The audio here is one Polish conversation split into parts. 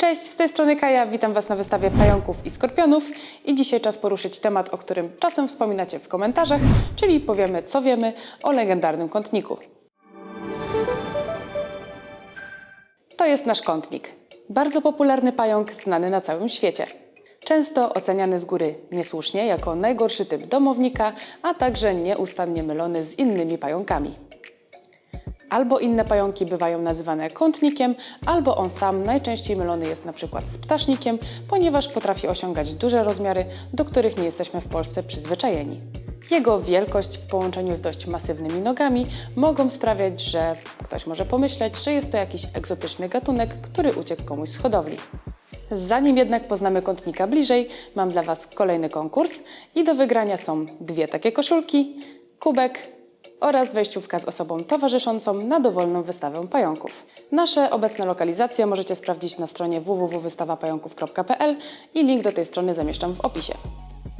Cześć, z tej strony Kaja, witam Was na wystawie pająków i skorpionów i dzisiaj czas poruszyć temat, o którym czasem wspominacie w komentarzach, czyli powiemy co wiemy o legendarnym kątniku. To jest nasz kątnik. Bardzo popularny pająk znany na całym świecie. Często oceniany z góry niesłusznie jako najgorszy typ domownika, a także nieustannie mylony z innymi pająkami. Albo inne pająki bywają nazywane kątnikiem, albo on sam najczęściej mylony jest na przykład z ptasznikiem, ponieważ potrafi osiągać duże rozmiary, do których nie jesteśmy w Polsce przyzwyczajeni. Jego wielkość w połączeniu z dość masywnymi nogami mogą sprawiać, że ktoś może pomyśleć, że jest to jakiś egzotyczny gatunek, który uciekł komuś z hodowli. Zanim jednak poznamy kątnika bliżej, mam dla Was kolejny konkurs i do wygrania są dwie takie koszulki, kubek oraz wejściówka z osobą towarzyszącą na dowolną wystawę pająków. Nasze obecne lokalizacje możecie sprawdzić na stronie www.wystawapająków.pl i link do tej strony zamieszczam w opisie.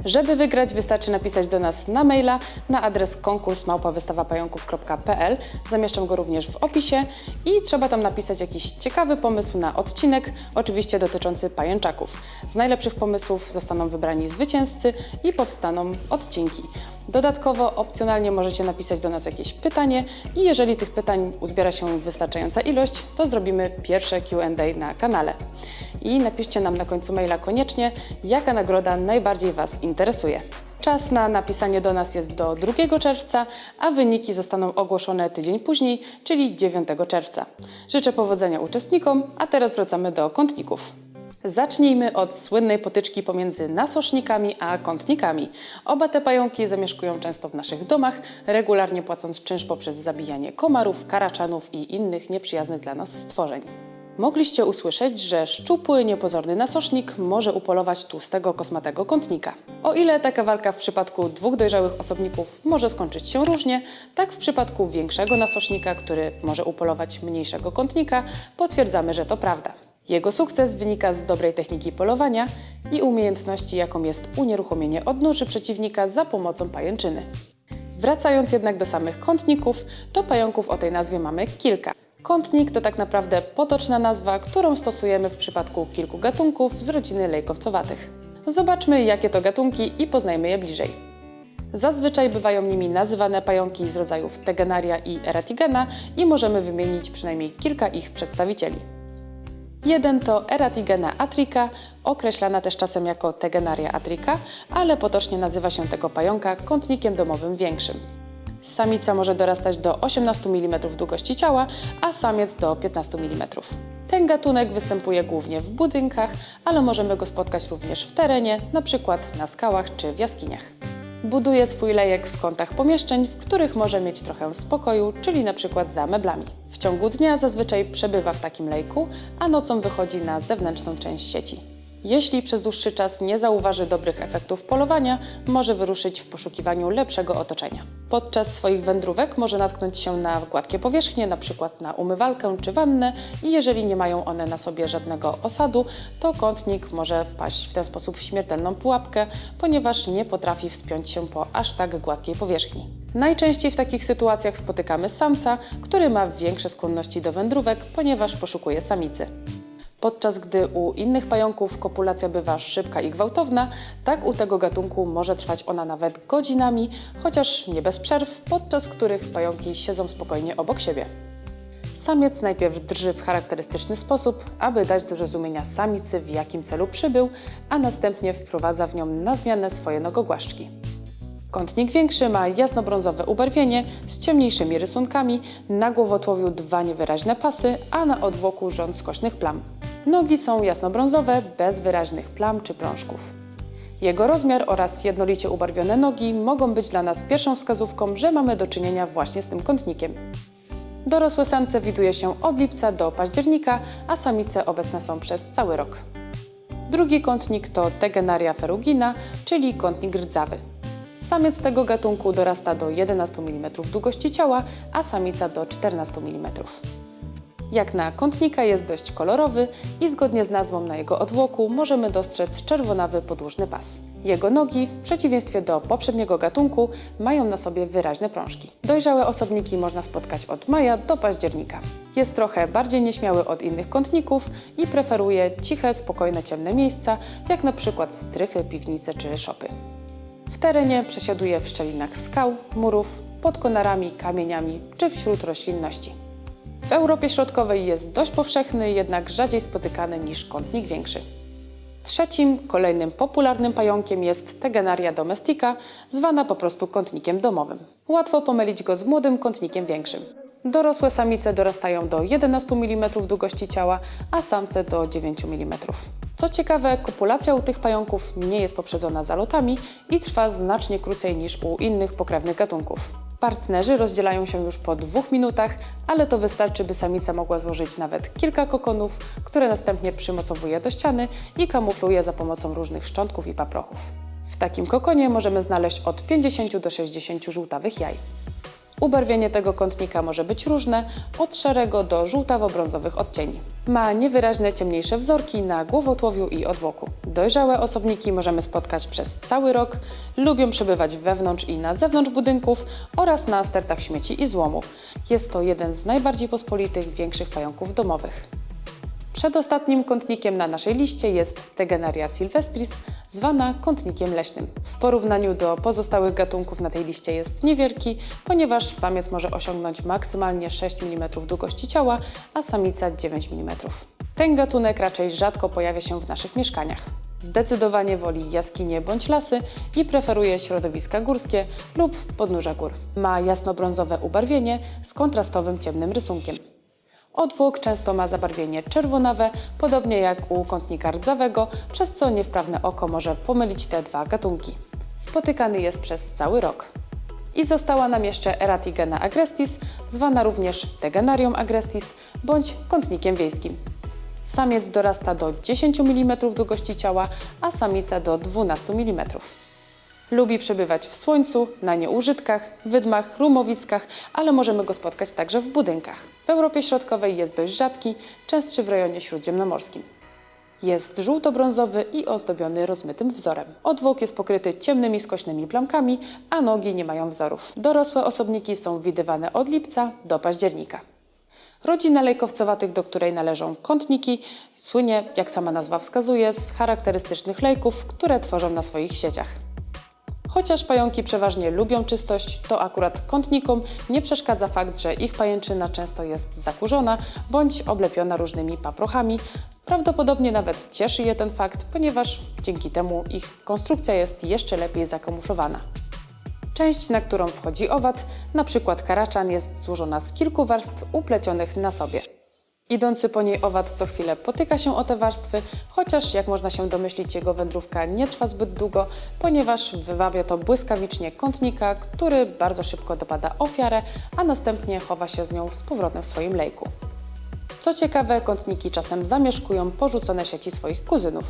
Żeby wygrać, wystarczy napisać do nas na maila na adres konkurs.wystawapająków.pl. Zamieszczam go również w opisie i trzeba tam napisać jakiś ciekawy pomysł na odcinek, oczywiście dotyczący pajęczaków. Z najlepszych pomysłów zostaną wybrani zwycięzcy i powstaną odcinki. Dodatkowo opcjonalnie możecie napisać do nas jakieś pytanie i jeżeli tych pytań uzbiera się wystarczająca ilość, to zrobimy pierwsze Q&A na kanale. I napiszcie nam na końcu maila koniecznie, jaka nagroda najbardziej Was interesuje. Czas na napisanie do nas jest do 2 czerwca, a wyniki zostaną ogłoszone tydzień później, czyli 9 czerwca. Życzę powodzenia uczestnikom, a teraz wracamy do kątników. Zacznijmy od słynnej potyczki pomiędzy nasosznikami a kątnikami. Oba te pająki zamieszkują często w naszych domach, regularnie płacąc czynsz poprzez zabijanie komarów, karaczanów i innych nieprzyjaznych dla nas stworzeń. Mogliście usłyszeć, że szczupły, niepozorny nasosznik może upolować tłustego, kosmatego kątnika. O ile taka walka w przypadku dwóch dojrzałych osobników może skończyć się różnie, tak w przypadku większego nasosznika, który może upolować mniejszego kątnika, potwierdzamy, że to prawda. Jego sukces wynika z dobrej techniki polowania i umiejętności, jaką jest unieruchomienie odnóży przeciwnika za pomocą pajęczyny. Wracając jednak do samych kątników, to pająków o tej nazwie mamy kilka. Kątnik to tak naprawdę potoczna nazwa, którą stosujemy w przypadku kilku gatunków z rodziny lejkowcowatych. Zobaczmy, jakie to gatunki i poznajmy je bliżej. Zazwyczaj bywają nimi nazywane pająki z rodzajów Tegenaria i Eratigena i możemy wymienić przynajmniej kilka ich przedstawicieli. Jeden to Eratigena atrica, określana też czasem jako Tegenaria atrica, ale potocznie nazywa się tego pająka kątnikiem domowym większym. Samica może dorastać do 18 mm długości ciała, a samiec do 15 mm. Ten gatunek występuje głównie w budynkach, ale możemy go spotkać również w terenie, np. na skałach czy w jaskiniach. Buduje swój lejek w kątach pomieszczeń, w których może mieć trochę spokoju, czyli np. za meblami. W ciągu dnia zazwyczaj przebywa w takim lejku, a nocą wychodzi na zewnętrzną część sieci. Jeśli przez dłuższy czas nie zauważy dobrych efektów polowania, może wyruszyć w poszukiwaniu lepszego otoczenia. Podczas swoich wędrówek może natknąć się na gładkie powierzchnie, np. na umywalkę czy wannę i jeżeli nie mają one na sobie żadnego osadu, to kątnik może wpaść w ten sposób w śmiertelną pułapkę, ponieważ nie potrafi wspiąć się po aż tak gładkiej powierzchni. Najczęściej w takich sytuacjach spotykamy samca, który ma większe skłonności do wędrówek, ponieważ poszukuje samicy. Podczas gdy u innych pająków kopulacja bywa szybka i gwałtowna, tak u tego gatunku może trwać ona nawet godzinami, chociaż nie bez przerw, podczas których pająki siedzą spokojnie obok siebie. Samiec najpierw drży w charakterystyczny sposób, aby dać do zrozumienia samicy, w jakim celu przybył, a następnie wprowadza w nią na zmianę swoje nogogłaszczki. Kątnik większy ma jasnobrązowe ubarwienie z ciemniejszymi rysunkami, na głowotłowiu dwa niewyraźne pasy, a na odwłoku rząd skośnych plam. Nogi są jasnobrązowe, bez wyraźnych plam czy prążków. Jego rozmiar oraz jednolicie ubarwione nogi mogą być dla nas pierwszą wskazówką, że mamy do czynienia właśnie z tym kątnikiem. Dorosłe samce widuje się od lipca do października, a samice obecne są przez cały rok. Drugi kątnik to Tegenaria ferugina, czyli kątnik rdzawy. Samiec tego gatunku dorasta do 11 mm długości ciała, a samica do 14 mm. Jak na kątnika jest dość kolorowy i zgodnie z nazwą na jego odwłoku możemy dostrzec czerwonawy podłużny pas. Jego nogi, w przeciwieństwie do poprzedniego gatunku, mają na sobie wyraźne prążki. Dojrzałe osobniki można spotkać od maja do października. Jest trochę bardziej nieśmiały od innych kątników i preferuje ciche, spokojne, ciemne miejsca, jak na przykład strychy, piwnice czy szopy. W terenie przesiaduje w szczelinach skał, murów, pod konarami, kamieniami czy wśród roślinności. W Europie Środkowej jest dość powszechny, jednak rzadziej spotykany niż kątnik większy. Trzecim, kolejnym popularnym pająkiem jest Tegenaria domestica, zwana po prostu kątnikiem domowym. Łatwo pomylić go z młodym kątnikiem większym. Dorosłe samice dorastają do 11 mm długości ciała, a samce do 9 mm. Co ciekawe, kopulacja u tych pająków nie jest poprzedzona zalotami i trwa znacznie krócej niż u innych pokrewnych gatunków. Partnerzy rozdzielają się już po dwóch minutach, ale to wystarczy, by samica mogła złożyć nawet kilka kokonów, które następnie przymocowuje do ściany i kamufluje za pomocą różnych szczątków i paprochów. W takim kokonie możemy znaleźć od 50 do 60 żółtawych jaj. Ubarwienie tego kątnika może być różne, od szarego do żółtawo-brązowych odcieni. Ma niewyraźne ciemniejsze wzorki na głowotłowiu i odwłoku. Dojrzałe osobniki możemy spotkać przez cały rok, lubią przebywać wewnątrz i na zewnątrz budynków oraz na stertach śmieci i złomu. Jest to jeden z najbardziej pospolitych większych pająków domowych. Przedostatnim kątnikiem na naszej liście jest Tegenaria sylvestris, zwana kątnikiem leśnym. W porównaniu do pozostałych gatunków na tej liście jest niewielki, ponieważ samiec może osiągnąć maksymalnie 6 mm długości ciała, a samica 9 mm. Ten gatunek raczej rzadko pojawia się w naszych mieszkaniach. Zdecydowanie woli jaskinie bądź lasy i preferuje środowiska górskie lub podnóża gór. Ma jasnobrązowe ubarwienie z kontrastowym ciemnym rysunkiem. Odwłok często ma zabarwienie czerwonawe, podobnie jak u kątnika rdzawego, przez co niewprawne oko może pomylić te dwa gatunki. Spotykany jest przez cały rok. I została nam jeszcze Eratigena agrestis, zwana również Tegenarium agrestis bądź kątnikiem wiejskim. Samiec dorasta do 10 mm długości ciała, a samica do 12 mm. Lubi przebywać w słońcu, na nieużytkach, wydmach, rumowiskach, ale możemy go spotkać także w budynkach. W Europie Środkowej jest dość rzadki, częstszy w rejonie śródziemnomorskim. Jest żółto-brązowy i ozdobiony rozmytym wzorem. Odwłok jest pokryty ciemnymi skośnymi plamkami, a nogi nie mają wzorów. Dorosłe osobniki są widywane od lipca do października. Rodzina lejkowcowatych, do której należą kątniki, słynie, jak sama nazwa wskazuje, z charakterystycznych lejków, które tworzą na swoich sieciach. Chociaż pająki przeważnie lubią czystość, to akurat kątnikom nie przeszkadza fakt, że ich pajęczyna często jest zakurzona bądź oblepiona różnymi paprochami. Prawdopodobnie nawet cieszy je ten fakt, ponieważ dzięki temu ich konstrukcja jest jeszcze lepiej zakamuflowana. Część, na którą wchodzi owad, np. karaczan, jest złożona z kilku warstw uplecionych na sobie. Idący po niej owad co chwilę potyka się o te warstwy, chociaż jak można się domyślić, jego wędrówka nie trwa zbyt długo, ponieważ wywabia to błyskawicznie kątnika, który bardzo szybko dopada ofiarę, a następnie chowa się z nią z powrotem w swoim lejku. Co ciekawe, kątniki czasem zamieszkują porzucone sieci swoich kuzynów.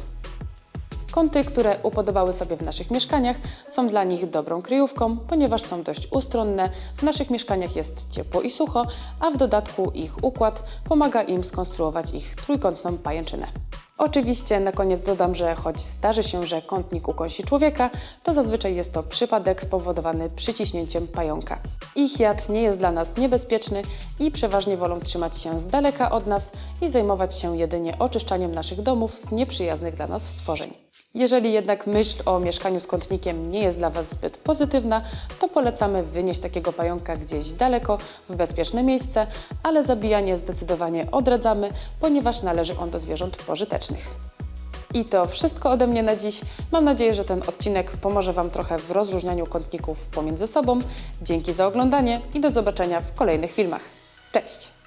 Kąty, które upodobały sobie w naszych mieszkaniach, są dla nich dobrą kryjówką, ponieważ są dość ustronne, w naszych mieszkaniach jest ciepło i sucho, a w dodatku ich układ pomaga im skonstruować ich trójkątną pajęczynę. Oczywiście na koniec dodam, że choć zdarzy się, że kątnik ukąsi człowieka, to zazwyczaj jest to przypadek spowodowany przyciśnięciem pająka. Ich jad nie jest dla nas niebezpieczny i przeważnie wolą trzymać się z daleka od nas i zajmować się jedynie oczyszczaniem naszych domów z nieprzyjaznych dla nas stworzeń. Jeżeli jednak myśl o mieszkaniu z kątnikiem nie jest dla Was zbyt pozytywna, to polecamy wynieść takiego pająka gdzieś daleko, w bezpieczne miejsce, ale zabijanie zdecydowanie odradzamy, ponieważ należy on do zwierząt pożytecznych. I to wszystko ode mnie na dziś. Mam nadzieję, że ten odcinek pomoże Wam trochę w rozróżnianiu kątników pomiędzy sobą. Dzięki za oglądanie i do zobaczenia w kolejnych filmach. Cześć!